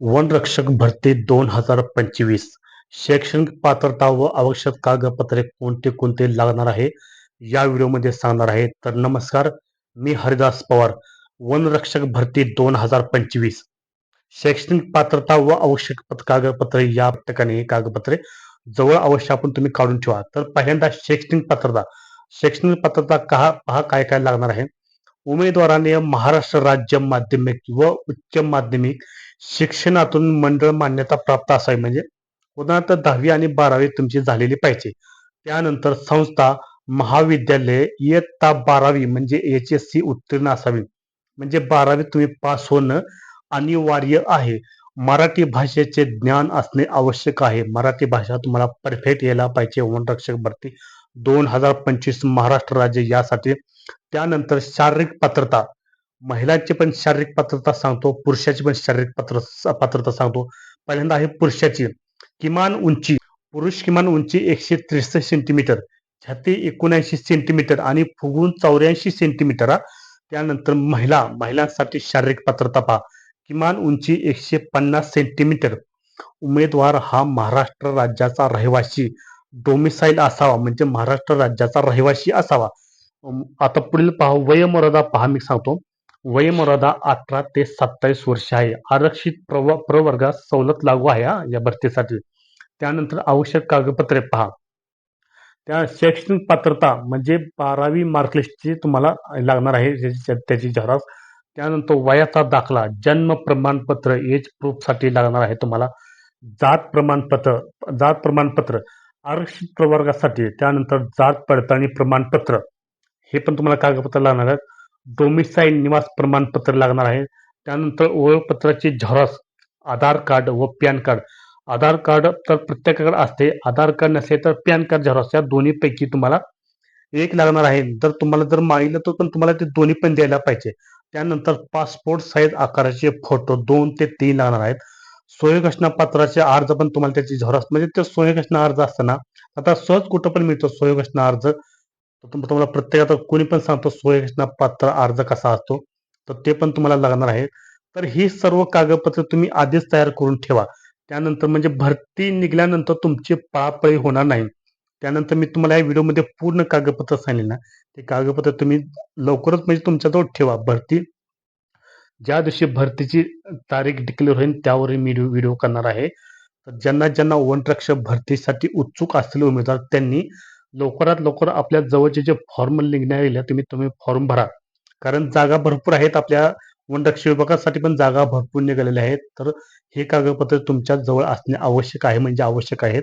वनरक्षक भरती दोन हजार पंचवीस. शैक्षणिक पात्रता व आवश्यक कागदपत्रे कोणते कोणते लागणार आहे? या व्हिडिओमध्ये सांगणार आहे. तर नमस्कार मी हरिदास पवार वनरक्षक भरती दोन हजार पंचवीस. शैक्षणिक पात्रता व आवश्यक कागदपत्रे या ठिकाणी कागदपत्रे जवळ अवश्य आपण तुम्ही काढून ठेवा. तर पहिल्यांदा शैक्षणिक पात्रता. शैक्षणिक पात्रता का पहा काय काय लागणार आहे? उमेदवाराने महाराष्ट्र राज्य माध्यमिक व उच्च माध्यमिक शिक्षणातून मंडळ मान्यता प्राप्त असावी. म्हणजे उदाहरणार्थ दहावी आणि बारावी तुमची झालेली पाहिजे. त्यानंतर संस्था महाविद्यालय इयत्ता बारावी म्हणजे एच एस सी उत्तीर्ण असावी. म्हणजे बारावी तुम्ही पास होणं अनिवार्य आहे. मराठी भाषेचे ज्ञान असणे आवश्यक आहे. मराठी भाषा तुम्हाला परफेक्ट यायला पाहिजे. वनरक्षक भरती दोन हजार पंचवीस महाराष्ट्र राज्य यासाठी त्यानंतर शारीरिक पात्रता. महिलांची पण शारीरिक पात्रता सांगतो पुरुषाची पण शारीरिक पात्र पात्रता सांगतो. पहिल्यांदा आहे पुरुषाची. किमान उंची पुरुष किमान उंची एकशे त्रेसष्ट सेंटीमीटर छाती एकोणऐंशी सेंटीमीटर आणि फुगून चौऱ्याऐंशी सेंटीमीटर त्यानंतर महिला महिलांसाठी शारीरिक पात्रता पहा. किमान उंची एकशे पन्नास सेंटीमीटर उमेदवार हा महाराष्ट्र राज्याचा रहिवासी. डोमिसाईल असावा म्हणजे महाराष्ट्र राज्याचा रहिवासी असावा. आता पुढील पहा वयमर्यादा पहा मी सांगतो. वयमर्यादा अठरा ते सत्तावीस वर्ष आहे. आरक्षित प्रव प्रवर्गात सवलत लागू आहे हा या भरतीसाठी. त्यानंतर आवश्यक कागदपत्रे पहा. त्या शैक्षणिक पात्रता म्हणजे बारावी मार्कलिस्टची तुम्हाला लागणार आहे त्याची त्याची त्यानंतर वयाचा दाखला जन्म प्रमाणपत्र एज प्रूफसाठी लागणार आहे तुम्हाला. जात प्रमाणपत्र जात प्रमाणपत्र आरक्षित प्रवर्गासाठी. त्यानंतर जात पडताळणी प्रमाणपत्र. हे पण तुम्हाला कागदपत्र लागणार आहेत. डोमिसाईल निवास प्रमाणपत्र लागणार आहे. त्यानंतर ओळखपत्राची झेरॉक्स आधार कार्ड व पॅन कार्ड. आधार कार्ड तर प्रत्येकाकडे असते. आधार कार्ड नसेल तर पॅन कार्ड झेरॉक्स या दोन्हीपैकी तुम्हाला एक लागणार आहे. जर तुम्हाला जर मागितलं तर पण तुम्हाला ते दोन्ही पण द्यायला पाहिजे. त्यानंतर पासपोर्ट साईज आकाराचे फोटो दोन ते तीन लागणार आहेत. सोय पत्राचे अर्ज पण तुम्हाला त्याची झेरॉक्स म्हणजे ते सोय अर्ज असताना. आता सहज कुठं पण मिळतो सोय अर्ज. तुम्हाला प्रत्येक आता कोणी पण सांगतो सोय पात्र अर्ज कसा असतो तर ते पण तुम्हाला लागणार आहे. तर ही सर्व कागदपत्र तुम्ही आधीच तयार करून ठेवा. त्यानंतर म्हणजे भरती निघाल्यानंतर तुमची पळापळी होणार नाही. त्यानंतर मी तुम्हाला या व्हिडिओमध्ये पूर्ण कागदपत्र सांगेल ना ते कागदपत्र तुम्ही लवकरच म्हणजे तुमच्याजवळ ठेवा. भरती ज्या दिवशी भरतीची तारीख डिक्लेअर होईल त्यावर मी व्हिडिओ करणार आहे. तर ज्यांना ज्यांना वनरक्षक भरतीसाठी उत्सुक असलेले उमेदवार त्यांनी लवकरात लवकर आपल्या जवळचे जे फॉर्म निघणार तुम्ही तुम्ही फॉर्म भरा. कारण जागा भरपूर आहेत आपल्या वनरक्षी विभागासाठी पण जागा भरपूर निघालेल्या आहेत. तर हे कागदपत्र तुमच्या जवळ असणे आवश्यक आहे म्हणजे आवश्यक आहेत.